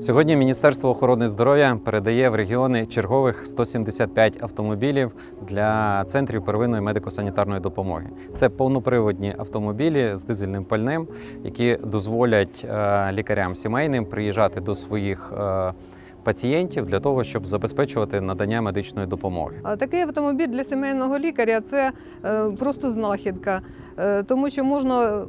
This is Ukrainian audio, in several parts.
Сьогодні Міністерство охорони здоров'я передає в регіони чергових 175 автомобілів для центрів первинної медико-санітарної допомоги. Це повноприводні автомобілі з дизельним пальним, які дозволять е, лікарям сімейним приїжджати до своїх е, пацієнтів для того, щоб забезпечувати надання медичної допомоги. А Такий автомобіль для сімейного лікаря це е, просто знахідка, е, тому що можна е,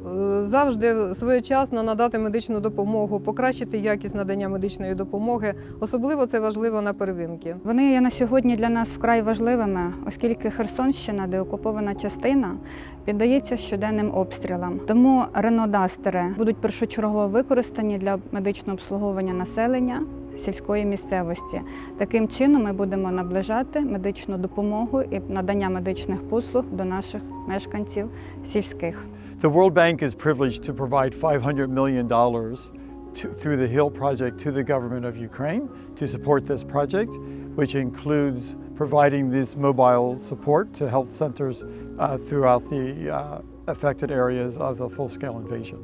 завжди своєчасно надати медичну допомогу, покращити якість надання медичної допомоги. Особливо це важливо на первинки. Вони є на сьогодні для нас вкрай важливими, оскільки Херсонщина, деокупована частина, піддається щоденним обстрілам. Тому ренодастери будуть першочергово використані для медичного обслуговування населення сільської місцевості. Таким чином ми будемо наближати медичну допомогу і надання медичних послуг до наших мешканців сільських. The World Bank is privileged to provide $500 million to, through the HILL project to the government of Ukraine to support this project, which includes providing this mobile support to health centers uh, throughout the uh, affected areas of the full scale invasion.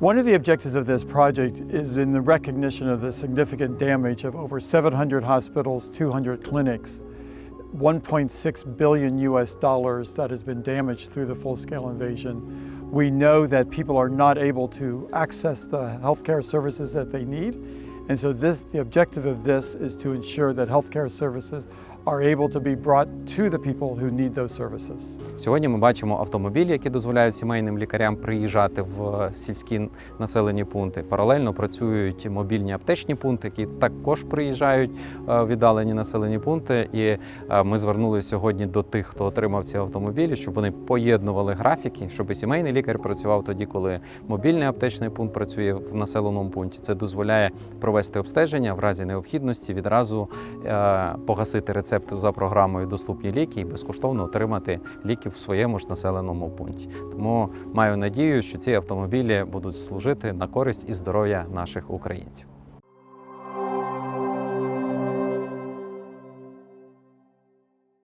One of the objectives of this project is in the recognition of the significant damage of over 700 hospitals, 200 clinics, 1.6 billion US dollars that has been damaged through the full scale invasion. We know that people are not able to access the healthcare services that they need. And so this, the objective of this is to ensure that healthcare services are able to be brought to the people who need those services. Сьогодні ми бачимо автомобілі, які дозволяють сімейним лікарям приїжджати в сільські населені пункти. Паралельно працюють мобільні аптечні пункти, які також приїжджають е, в віддалені населені пункти. І е, ми звернулися сьогодні до тих, хто отримав ці автомобілі, щоб вони поєднували графіки, щоб сімейний лікар працював тоді, коли мобільний аптечний пункт працює в населеному пункті. Це дозволяє провести обстеження в разі необхідності відразу е, погасити рецепт за програмою Доступні ліки і безкоштовно отримати ліки в своєму ж населеному пункті. Тому маю надію, що ці автомобілі будуть служити на користь і здоров'я наших українців.